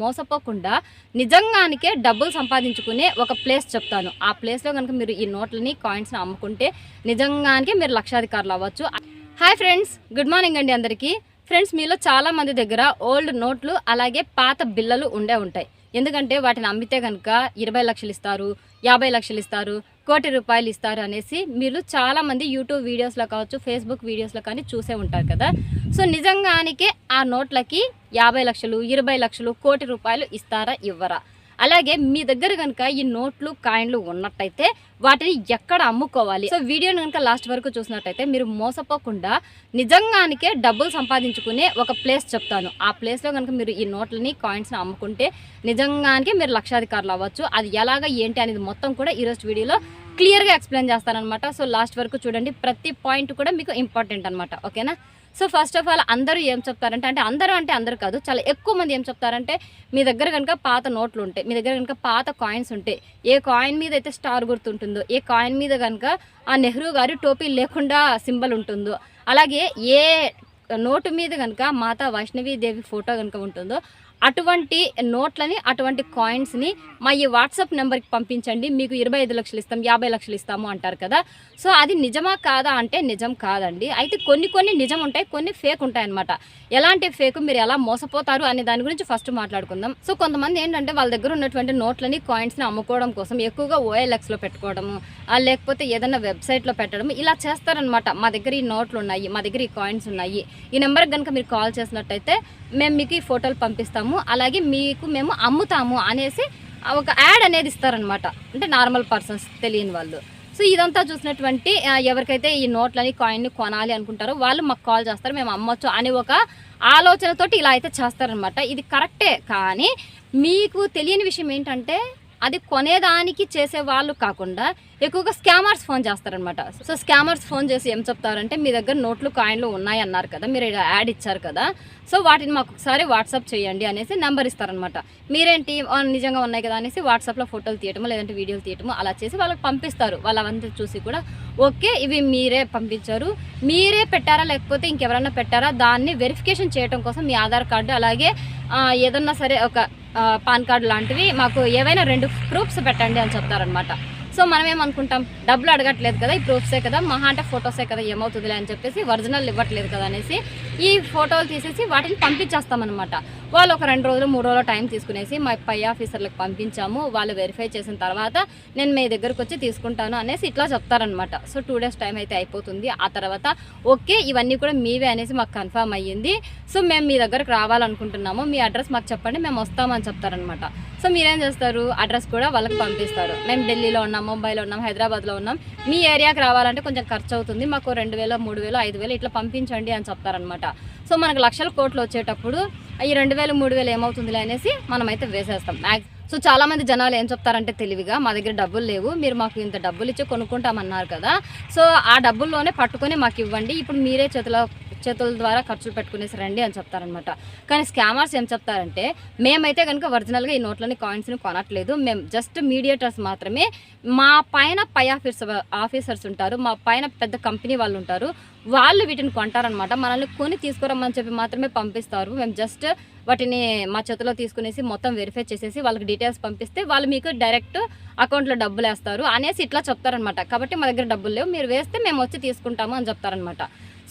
మోసపోకుండా నిజంగానికే డబ్బులు సంపాదించుకునే ఒక ప్లేస్ చెప్తాను. ఆ ప్లేస్లో కనుక మీరు ఈ నోట్లని కాయిన్స్ని అమ్ముకుంటే నిజంగానికే మీరు లక్షాధికారులు అవ్వచ్చు. హాయ్ ఫ్రెండ్స్ గుడ్ మార్నింగ్ అండి అందరికీ. ఫ్రెండ్స్ మీలో చాలామంది దగ్గర ఓల్డ్ నోట్లు అలాగే పాత బిల్లలు ఉండే ఉంటాయి. ఎందుకంటే వాటిని అమ్మితే కనుక ఇరవై లక్షలు ఇస్తారు యాభై లక్షలు ఇస్తారు కోటి రూపాయలు ఇస్తారు అనేసి మీరు చాలామంది యూట్యూబ్ వీడియోస్లో కావచ్చు ఫేస్బుక్ వీడియోస్లో కానీ చూసే ఉంటారు కదా. సో నిజంగానికే ఆ నోట్లకి యాభై లక్షలు ఇరవై లక్షలు కోటి రూపాయలు ఇస్తారా ఇవ్వరా? అలాగే మీ దగ్గర కనుక ఈ నోట్లు కాయిన్లు ఉన్నట్టయితే వాటిని ఎక్కడ అమ్ముకోవాలి? సో వీడియోని కనుక లాస్ట్ వరకు చూసినట్టయితే మీరు మోసపోకుండా నిజంగానికే డబ్బులు సంపాదించుకునే ఒక ప్లేస్ చెప్తాను. ఆ ప్లేస్లో కనుక మీరు ఈ నోట్లని కాయిన్స్ని అమ్ముకుంటే నిజంగానికే మీరు లక్షాధికారులు అవ్వచ్చు. అది ఎలాగ ఏంటి అనేది మొత్తం కూడా ఈరోజు వీడియోలో క్లియర్గా ఎక్స్ప్లెయిన్ చేస్తానమాట సో లాస్ట్ వరకు చూడండి. ప్రతి పాయింట్ కూడా మీకు ఇంపార్టెంట్ అనమాట ఓకేనా? సో ఫస్ట్ ఆఫ్ ఆల్ అందరూ ఏం చెప్తారంటే అంటే అందరూ అంటే అందరూ కాదు. చాలా ఎక్కువ మంది ఏం చెప్తారంటే మీ దగ్గర కనుక పాత నోట్లు ఉంటాయి మీ దగ్గర కనుక పాత కాయిన్స్ ఉంటాయి ఏ కాయిన్ మీద అయితే స్టార్ గుర్తుంటుందో ఏ కాయిన్ మీద కనుక ఆ నెహ్రూ గారి టోపీ లేకుండా సింబల్ ఉంటుందో అలాగే ఏ నోటు మీద కనుక మాతా వైష్ణవి దేవి ఫోటో కనుక ఉంటుందో అటువంటి నోట్లని అటువంటి కాయిన్స్ని మా ఈ వాట్సాప్ నెంబర్కి పంపించండి. మీకు ఇరవై ఐదు లక్షలు ఇస్తాం యాభై లక్షలు ఇస్తాము అంటారు కదా. సో అది నిజమా కాదా అంటే నిజం కాదండి. అయితే కొన్ని కొన్ని నిజం ఉంటాయి కొన్ని ఫేక్ ఉంటాయి అనమాట ఎలాంటి ఫేక్ మీరు ఎలా మోసపోతారు అనే దాని గురించి ఫస్ట్ మాట్లాడుకుందాం. సో కొంతమంది ఏంటంటే వాళ్ళ దగ్గర ఉన్నటువంటి నోట్లని కాయిన్స్ని అమ్ముకోవడం కోసం ఎక్కువగా ఓఎల్ఎక్స్లో పెట్టుకోవడము లేకపోతే ఏదైనా వెబ్సైట్లో పెట్టడం ఇలా చేస్తారనమాట మా దగ్గర ఈ నోట్లు ఉన్నాయి మా దగ్గర ఈ కాయిన్స్ ఉన్నాయి. ఈ నెంబర్కి కనుక మీరు కాల్ చేసినట్టయితే మేము మీకు ఈ ఫోటోలు పంపిస్తాము. అలాగే మీకు మేము అమ్ముతాము అనేసి ఒక యాడ్ అనేది ఇస్తారనమాట అంటే నార్మల్ పర్సన్స్ తెలియని వాళ్ళు. సో ఇదంతా చూసినటువంటి ఎవరికైతే ఈ నోట్లని కాయిన్ని కొనాలి అనుకుంటారో వాళ్ళు మాకు కాల్ చేస్తారు మేము అమ్మొచ్చు అనే ఒక ఆలోచనతోటి ఇలా అయితే చేస్తారనమాట ఇది కరెక్టే కానీ మీకు తెలియని విషయం ఏంటంటే అది కొనేదానికి చేసే వాళ్ళు కాకుండా ఎక్కువగా స్కామర్స్ ఫోన్ చేస్తారనమాట సో స్కామర్స్ ఫోన్ చేసి ఏం చెప్తారంటే మీ దగ్గర నోట్లు కాయిన్లు ఉన్నాయి అన్నారు కదా మీరు యాడ్ ఇచ్చారు కదా సో వాటిని మాకు ఒకసారి వాట్సాప్ చేయండి అనేసి నెంబర్ ఇస్తారనమాట మీరేంటి? నిజంగా ఉన్నాయి కదా అనేసి వాట్సాప్లో ఫోటోలు తీయటము లేదంటే వీడియోలు తీయటము అలా చేసి వాళ్ళకి పంపిస్తారు. వాళ్ళంతా చూసి కూడా ఓకే ఇవి మీరే పంపించారు. మీరే పెట్టారా? లేకపోతే ఇంకెవరన్నా పెట్టారా? దాన్ని వెరిఫికేషన్ చేయడం కోసం మీ ఆధార్ కార్డు అలాగే ఏదన్నా సరే ఒక పాన్ కార్డు లాంటివి మాకు ఏవైనా రెండు ప్రూఫ్స్ పెట్టండి అని చెప్తారనమాట సో మనం ఏమనుకుంటాం డబ్బులు అడగట్లేదు కదా ఈ ప్రూఫ్సే కదా మహా అంటే ఫొటోసే కదా ఏమవుతుందిలే అని చెప్పేసి ఒరిజినల్ ఇవ్వట్లేదు కదా అనేసి ఈ ఫోటోలు తీసేసి వాటిని పంపించేస్తామన్నమాట. వాళ్ళు ఒక రెండు రోజులు మూడు రోజులు టైం తీసుకునేసి మా పై ఆఫీసర్లకు పంపించాము వాళ్ళు వెరిఫై చేసిన తర్వాత నేను మీ దగ్గరకు వచ్చి తీసుకుంటాను అనేసి ఇట్లా చెప్తారనమాట సో టూ డేస్ టైం అయితే అయిపోతుంది ఆ తర్వాత ఓకే ఇవన్నీ కూడా మీవే అనేసి మాకు కన్ఫర్మ్ అయ్యింది. సో మేము మీ దగ్గరకు రావాలనుకుంటున్నాము మీ అడ్రస్ మాకు చెప్పండి మేము వస్తామని చెప్తారనమాట సో మీరేం చేస్తారు అడ్రస్ కూడా వాళ్ళకి పంపిస్తారు. మేము ఢిల్లీలో ఉన్నాం ముంబైలో ఉన్నాం హైదరాబాద్లో ఉన్నాం. మీ ఏరియాకి రావాలంటే కొంచెం ఖర్చు అవుతుంది మాకు రెండు వేలు మూడు వేలు ఐదు వేలు ఇట్లా పంపించండి అని చెప్తారనమాట సో మనకు లక్షల కోట్లు వచ్చేటప్పుడు ఈ రెండు వేలు మూడు వేలు ఏమవుతుందిలే అనేసి మనమైతే వేసేస్తాం. మ్యాక్స్ సో చాలామంది జనాలు ఏం చెప్తారంటే తెలివిగా మా దగ్గర డబ్బులు లేవు మీరు మాకు ఇంత డబ్బులు ఇచ్చి కొనుక్కుంటామన్నారు కదా. సో ఆ డబ్బుల్లోనే పట్టుకొని మాకు ఇవ్వండి. ఇప్పుడు మీరే చేతిలో చేతుల ద్వారా ఖర్చులు పెట్టుకునేసి రండి అని చెప్తారనమాట కానీ స్కామర్స్ ఏం చెప్తారంటే మేమైతే కనుక ఒరిజినల్గా ఈ నోట్లని కాయిన్స్ని కొనట్లేదు. మేము జస్ట్ మీడియేటర్స్ మాత్రమే. మా పైన పై ఆఫీసర్ ఆఫీసర్స్ ఉంటారు. మా పైన పెద్ద కంపెనీ వాళ్ళు ఉంటారు. వాళ్ళు వీటిని కొంటారనమాట మనల్ని కొని తీసుకురమ్మని చెప్పి మాత్రమే పంపిస్తారు. మేము జస్ట్ వాటిని మా చేతిలో తీసుకునేసి మొత్తం వెరిఫై చేసేసి వాళ్ళకి డీటెయిల్స్ పంపిస్తే వాళ్ళు మీకు డైరెక్ట్ అకౌంట్లో డబ్బులు వేస్తారు అనేసి ఇట్లా చెప్తారనమాట కాబట్టి మా దగ్గర డబ్బులు లేవు. మీరు వేస్తే మేము వచ్చి తీసుకుంటాము అని చెప్తారనమాట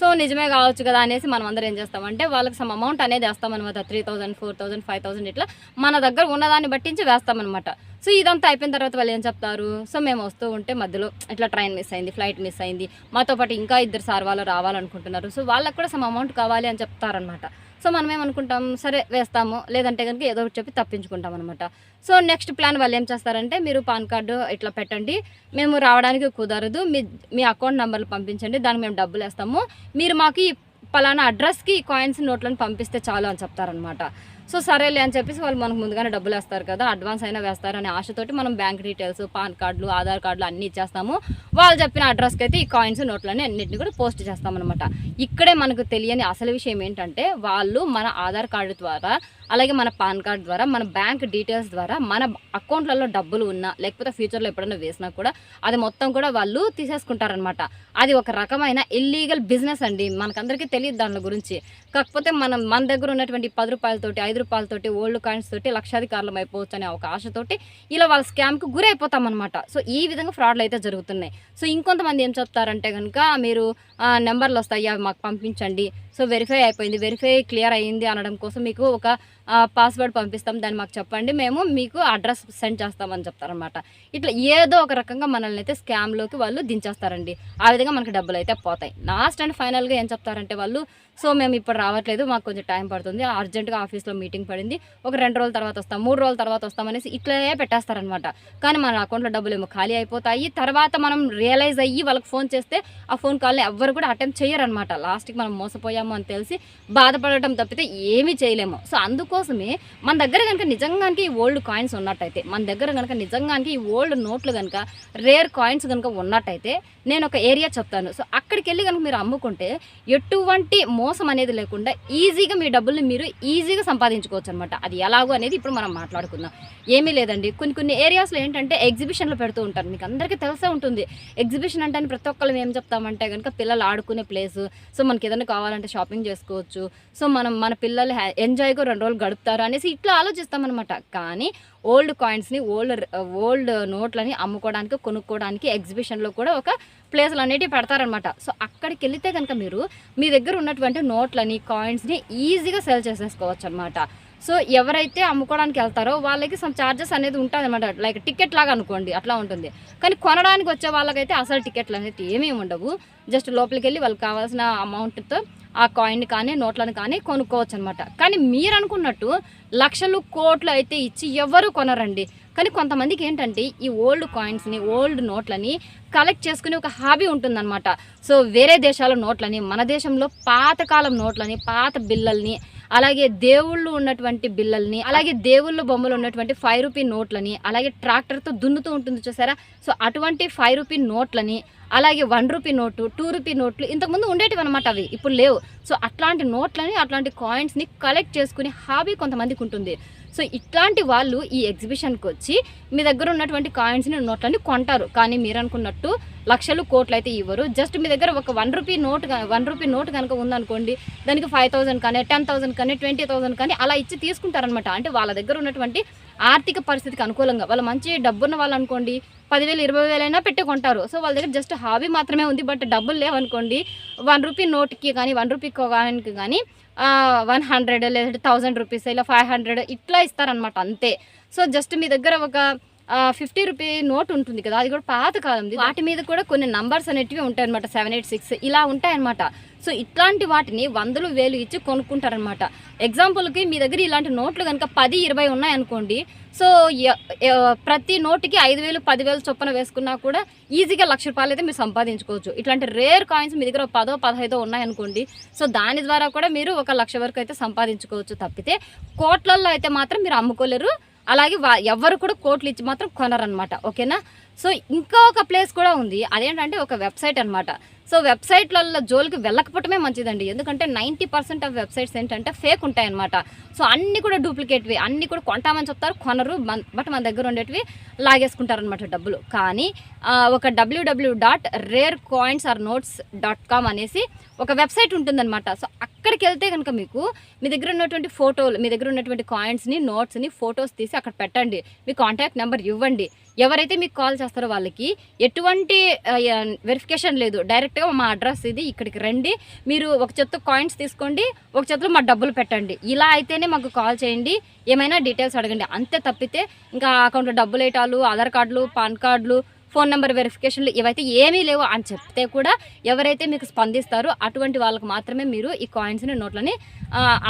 సో నిజమే కావచ్చు కదా అనేసి మనం అందరం ఏం చేస్తామంటే వాళ్ళకి సమ్ అమౌంట్ అనేది వేస్తామన్నమాట three thousand four thousand five thousand ఇట్లా మన దగ్గర ఉన్నదాన్ని బట్టించి వేస్తామన్నమాట సో ఇదంతా అయిపోయిన తర్వాత వాళ్ళు ఏం చెప్తారు? సో మేము వస్తూ ఉంటే మధ్యలో ఇట్లా ట్రైన్ మిస్ అయింది ఫ్లైట్ మిస్ అయింది. మాతో పాటు ఇంకా ఇద్దరు సార్ వాళ్ళు రావాలనుకుంటున్నారు. సో వాళ్ళకి కూడా సమ్ అమౌంట్ కావాలి అని చెప్తారనమాట సో మనం ఏమనుకుంటాం సరే వేస్తాము లేదంటే కనుక ఏదో ఒకటి చెప్పి తప్పించుకుంటాం అనమాట సో నెక్స్ట్ ప్లాన్ వాళ్ళు ఏం చేస్తారంటే మీరు పాన్ కార్డు ఇట్లా పెట్టండి మేము రావడానికి కుదరదు మీ మీ అకౌంట్ నెంబర్లు పంపించండి దానికి మేము డబ్బులు వేస్తాము మీరు మాకు ఈ పలానా అడ్రస్కి కాయిన్స్ నోట్లను పంపిస్తే చాలు అని చెప్తారనమాట సో సరేలే అని చెప్పేసి వాళ్ళు మనకు ముందుగానే డబ్బులు వేస్తారు కదా అడ్వాన్స్ అయినా వేస్తారు అనే ఆశతోటి మనం బ్యాంక్ డీటెయిల్స్ పాన్ కార్డులు ఆధార్ కార్డులు అన్నీ ఇచ్చేస్తాము. వాళ్ళు చెప్పిన అడ్రస్కి అయితే ఈ కాయిన్స్ నోట్లని అన్నింటిని కూడా పోస్ట్ చేస్తామన్నమాట ఇక్కడే మనకు తెలియని అసలు విషయం ఏంటంటే వాళ్ళు మన ఆధార్ కార్డు ద్వారా అలాగే మన పాన్ కార్డ్ ద్వారా మన బ్యాంక్ డీటెయిల్స్ ద్వారా మన అకౌంట్లలో డబ్బులు ఉన్నా లేకపోతే ఫ్యూచర్లో ఎప్పుడైనా వేసినా కూడా అది మొత్తం కూడా వాళ్ళు తీసేసుకుంటారనమాట అది ఒక రకమైన ఇల్లీగల్ బిజినెస్ అండి. మనకందరికీ తెలియదు దాని గురించి. కాకపోతే మనం మన దగ్గర ఉన్నటువంటి పది రూపాయలతోటి ఐదు రూపాయలతోటి ఓల్డ్ కాయిన్స్ తోటి లక్షాధికారులం అయిపోవచ్చు అనే ఒక ఆశతోటి ఇలా వాళ్ళ స్కామ్కి గురైపోతాం అనమాట సో ఈ విధంగా ఫ్రాడ్లు అయితే జరుగుతున్నాయి. సో ఇంకొంతమంది ఏం చెప్తారంటే కనుక మీరు నెంబర్లు వస్తాయి అవి మాకు పంపించండి. సో వెరిఫై అయిపోయింది. వెరిఫై క్లియర్ అయ్యింది అనడం కోసం మీకు ఒక పాస్వర్డ్ పంపిస్తాం దాన్ని మాకు చెప్పండి మేము మీకు అడ్రస్ సెండ్ చేస్తామని చెప్తారనమాట ఇట్లా ఏదో ఒక రకంగా మనల్ని అయితే స్కామ్లోకి వాళ్ళు దించేస్తారండి. ఆ విధంగా మనకి డబ్బులు అయితే పోతాయి. లాస్ట్ అండ్ ఫైనల్గా ఏం చెప్తారంటే వాళ్ళు సో మేము ఇప్పుడు రావట్లేదు మాకు కొంచెం టైం పడుతుంది అర్జెంటుగా ఆఫీస్లో మీటింగ్ పడింది ఒక రెండు రోజుల తర్వాత వస్తాం మూడు రోజుల తర్వాత వస్తాం అనేసి ఇట్లే పెట్టేస్తారనమాట కానీ మన అకౌంట్లో డబ్బులు ఏమో ఖాళీ అయిపోతాయి. తర్వాత మనం రియలైజ్ అయ్యి వాళ్ళకి ఫోన్ చేస్తే ఆ ఫోన్ కాల్ని ఎవ్వరు కూడా అటెంప్ట్ చేయరనమాట లాస్ట్కి మనం మోసపోయాము అని తెలిసి బాధపడటం తప్పితే ఏమీ చేయలేము. సో అందుకో అందుకోసమే మన దగ్గర కనుక నిజంగానికి ఈ ఓల్డ్ కాయిన్స్ ఉన్నట్టయితే మన దగ్గర కనుక నిజంగానికి ఈ ఓల్డ్ నోట్లు కనుక రేర్ కాయిన్స్ కనుక ఉన్నట్టయితే నేను ఒక ఏరియా చెప్తాను. సో అక్కడికి వెళ్ళి కనుక మీరు అమ్ముకుంటే ఎటువంటి మోసం అనేది లేకుండా ఈజీగా మీ డబ్బుల్ని మీరు ఈజీగా సంపాదించుకోవచ్చు అనమాట అది ఎలాగో అనేది ఇప్పుడు మనం మాట్లాడుకుందాం. ఏమీ లేదండి. కొన్ని కొన్ని ఏరియాస్లో ఏంటంటే ఎగ్జిబిషన్లు పెడుతూ ఉంటారు. మీకు అందరికీ తెలిసే ఉంటుంది. ఎగ్జిబిషన్ అంటే ప్రతి ఒక్కళ్ళు ఏం చెప్తామంటే కనుక పిల్లలు ఆడుకునే ప్లేస్ సో మనకి ఏదైనా కావాలంటే షాపింగ్ చేసుకోవచ్చు. సో మనం మన పిల్లలు ఎంజాయ్గా రెండు రోజులు గడుపుతారు అనేసి ఇట్లా ఆలోచిస్తామన్నమాట. కానీ ఓల్డ్ కాయిన్స్ని ఓల్డ్ ఓల్డ్ నోట్లని అమ్ముకోవడానికి కొనుక్కోవడానికి ఎగ్జిబిషన్లో కూడా ఒక ప్లేస్లు అనేటివి పెడతారనమాట సో అక్కడికి వెళితే కనుక మీరు మీ దగ్గర ఉన్నటువంటి నోట్లని కాయిన్స్ని ఈజీగా సెల్ చేసేసుకోవచ్చు అనమాట సో ఎవరైతే అమ్ముకోవడానికి వెళ్తారో వాళ్ళకి సమ్ ఛార్జెస్ అనేది ఉంటుంది అనమాట లైక్ టికెట్ లాగా అనుకోండి అట్లా ఉంటుంది. కానీ కొనడానికి వచ్చే వాళ్ళకైతే అసలు టికెట్లు అనేది ఏమీ ఉండవు. జస్ట్ లోపలికి వెళ్ళి వాళ్ళకి కావాల్సిన అమౌంట్తో ఆ కాయిన్ కానీ నోట్లను కానీ కొనుక్కోవచ్చు అనమాట కానీ మీరు అనుకున్నట్టు లక్షలు కోట్లు అయితే ఇచ్చి ఎవరు కొనరండి. కానీ కొంతమందికి ఏంటంటే ఈ ఓల్డ్ కాయిన్స్ని ఓల్డ్ నోట్లని కలెక్ట్ చేసుకునే ఒక హాబీ ఉంటుందన్నమాట. సో వేరే దేశాల నోట్లని మన దేశంలో పాతకాలం నోట్లని పాత బిల్లల్ని అలాగే దేవుళ్ళు ఉన్నటువంటి బిల్లల్ని అలాగే దేవుళ్ళ బొమ్మలు ఉన్నటువంటి ఫైవ్ రూపీ నోట్లని అలాగే ట్రాక్టర్తో దున్నుతూ ఉంటుంది చూసారా? సో అటువంటి ఫైవ్ రూపీ నోట్లని అలాగే one rupee note two rupee నోట్లు ఇంతకుముందు ఉండేటివి అనమాట అవి ఇప్పుడు లేవు. సో అట్లాంటి నోట్లని అట్లాంటి కాయిన్స్ని కలెక్ట్ చేసుకునే హాబీ కొంతమందికి ఉంటుంది. సో ఇట్లాంటి వాళ్ళు ఈ ఎగ్జిబిషన్కి వచ్చి మీ దగ్గర ఉన్నటువంటి కాయిన్స్ని నోట్లని కొంటారు. కానీ మీరు అనుకున్నట్టు లక్షలు కోట్లు అయితే ఇవ్వరు. జస్ట్ మీ దగ్గర ఒక one rupee note one rupee note కనుక ఉందనుకోండి దానికి ఫైవ్ థౌసండ్ కానీ టెన్ థౌసండ్ కానీ ట్వంటీ థౌసండ్ కానీ అలా ఇచ్చి తీసుకుంటారనమాట అంటే వాళ్ళ దగ్గర ఉన్నటువంటి ఆర్థిక పరిస్థితికి అనుకూలంగా వాళ్ళ మంచి డబ్బున్న వాళ్ళు అనుకోండి పదివేలు ఇరవై వేలైనా పెట్టుకుంటారు సో వాళ్ళ దగ్గర జస్ట్ హాబీ మాత్రమే ఉంది బట్ డబ్బులు లేవనుకోండి వన్ రూపీ నోట్కి కానీ వన్ రూపీ కాయిన్కి కానీ వన్ హండ్రెడ్ లేదంటే థౌజండ్ రూపీస్ ఇలా ఫైవ్ హండ్రెడ్ ఇట్లా ఇస్తారనమాట అంతే. సో జస్ట్ మీ దగ్గర ఒక ఫిఫ్టీ రూపీ నోట్ ఉంటుంది కదా అది కూడా పాత కాలంది. వాటి మీద కూడా కొన్ని నంబర్స్ అనేటివి ఉంటాయి అనమాట సెవెన్ ఎయిట్ సిక్స్ ఇలా ఉంటాయన్నమాట. సో ఇట్లాంటి వాటిని వందలు వేలు ఇచ్చి కొనుక్కుంటారనమాట ఎగ్జాంపుల్కి మీ దగ్గర ఇలాంటి నోట్లు కనుక పది ఇరవై ఉన్నాయనుకోండి సో ప్రతి నోటుకి ఐదు వేలు పదివేలు చొప్పున వేసుకున్నా కూడా ఈజీగా లక్ష రూపాయలు అయితే మీరు సంపాదించుకోవచ్చు. ఇట్లాంటి రేర్ కాయిన్స్ మీ దగ్గర పదో పదహైదో ఉన్నాయనుకోండి సో దాని ద్వారా కూడా మీరు ఒక లక్ష వరకు అయితే సంపాదించుకోవచ్చు తప్పితే కోట్లల్లో అయితే మాత్రం మీరు అమ్ముకోలేరు. అలాగే వా- ఎవ్వరు కూడా కోట్లు ఇచ్చి మాత్రం కొనరనమాట ఓకేనా? సో ఇంకా ఒక ప్లేస్ కూడా ఉంది. అదేంటంటే ఒక వెబ్సైట్ అనమాట సో వెబ్సైట్లలో జోలికి వెళ్ళకపోవటమే మంచిదండి. ఎందుకంటే నైంటీ పర్సెంట్ ఆఫ్ వెబ్సైట్స్ ఏంటంటే ఫేక్ ఉంటాయన్నమాట. సో అన్నీ కూడా డూప్లికేట్వి. అన్ని కూడా కొంటామని చెప్తారు కొనరు బట్ మన దగ్గర ఉండేటివి లాగేసుకుంటారనమాట డబ్బులు. కానీ ఒక WWW dot rare coins or notes dot com అనేసి ఒక వెబ్సైట్ ఉంటుందన్నమాట. సో అక్కడికి వెళ్తే కనుక మీకు మీ దగ్గర ఉన్నటువంటి ఫోటోలు మీ దగ్గర ఉన్నటువంటి కాయిన్స్ని నోట్స్ని ఫొటోస్ తీసి అక్కడ పెట్టండి. మీ కాంటాక్ట్ నెంబర్ ఇవ్వండి. ఎవరైతే మీకు కాల్ చేస్తారో వాళ్ళకి ఎటువంటి వెరిఫికేషన్ లేదు. డైరెక్ట్ డైరెక్ట్గా మా అడ్రస్ ఇది. ఇక్కడికి రండి. మీరు ఒక చెత్త కాయిన్స్ తీసుకోండి. ఒక చేతిలో మా డబ్బులు పెట్టండి. ఇలా అయితేనే మాకు కాల్ చేయండి. ఏమైనా డీటెయిల్స్ అడగండి. అంతే తప్పితే ఇంకా అకౌంట్లో డబ్బులు వేయటాలు ఆధార్ కార్డులు పాన్ కార్డులు ఫోన్ నెంబర్ వెరిఫికేషన్లు ఇవైతే ఏమీ లేవు అని చెప్తే కూడా ఎవరైతే మీకు స్పందిస్తారో అటువంటి వాళ్ళకి మాత్రమే మీరు ఈ కాయిన్స్ని నోట్లని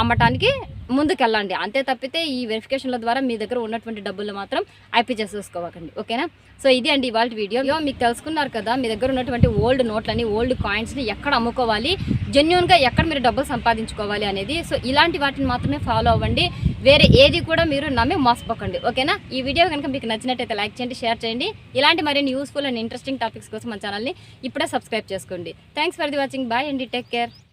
అమ్మటానికి ముందుకెళ్ళండి. అంతే తప్పితే ఈ వెరిఫికేషన్ల ద్వారా మీ దగ్గర ఉన్నటువంటి డబ్బులు మాత్రం ఐపీ చేసేసుకోవకండి ఓకేనా? సో ఇది అండి ఇవాళ వీడియో. మీకు తెలుసుకున్నారు కదా మీ దగ్గర ఉన్నటువంటి ఓల్డ్ నోట్లని ఓల్డ్ కాయిన్స్ని ఎక్కడ అమ్ముకోవాలి? జెన్యున్గా ఎక్కడ మీరు డబ్బులు సంపాదించుకోవాలి అనేది? సో ఇలాంటి వాటిని మాత్రమే ఫాలో అవ్వండి. వేరే ఏది కూడా మీరు నమ్మి మోసపోకండి ఓకేనా? ఈ వీడియో కనుక మీకు నచ్చినట్టయితే లైక్ చేయండి షేర్ చేయండి. ఇలాంటి మరిన్ని యూస్ఫుల్ అండ్ ఇంట్రెస్టింగ్ టాపిక్స్ కోసం మన ఛానల్ని ఇప్పుడే సబ్స్క్రైబ్ చేసుకోండి. Thanks for the watching bye అండి. Take care